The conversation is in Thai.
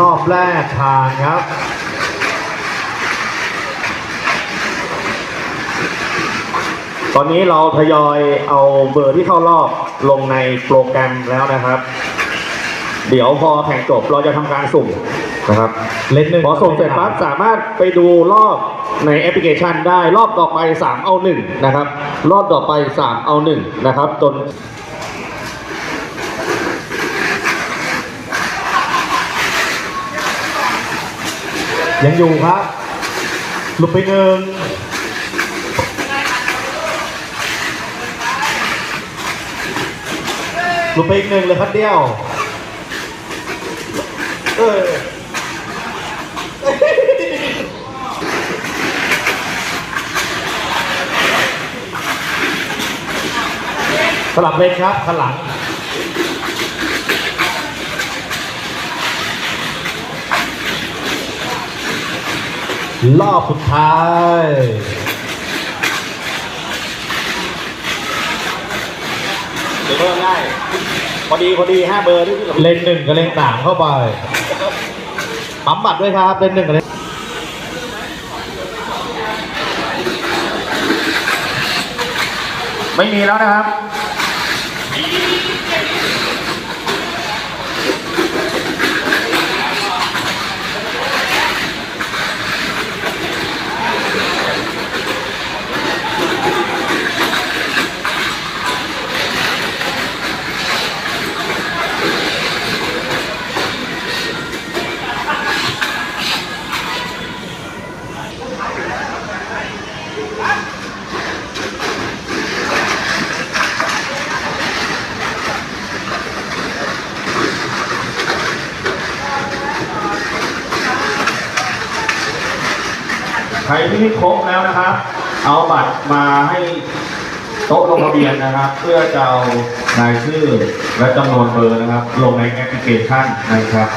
รอบแรกผ่านครับ ตอนนี้เราทยอยเอาเบอร์ที่เข้ารอบลงในโปรแกรมแล้วนะครับ เดี๋ยวพอแข่งจบเราจะทำการสุ่มนะครับเล่นหนึ่งพอส่งเสร็จปั๊บสามารถไปดูรอบในแอปพลิเคชันได้รอบต่อไป 3 เอา 1 นะครับ รอบต่อไป 3 เอา 1 นะครับจน ยังอยู่ครับ หลุดไปหนึ่งหลุดไปอีกหนึ่งเลยครับเดียว เออสลับเลนครับข้างหลัง รอบสุดท้ายเดี๋ยวเพิ่มได้พอดีพอดี5เบอร์ที่พี่เลนหนึ่งกับเลนสามเข้าไปปั๊มบัตรด้วยครับ เลนหนึ่งกับเลนไม่มีแล้วนะครับ ใครที่ไม่ครบแล้วนะครับ เอาบัตรมาให้โต๊ะลงทะเบียนนะครับ เพื่อจะเอารายชื่อและจำนวนเบอร์นะครับ ลงในแอปพลิเคชันนะครับ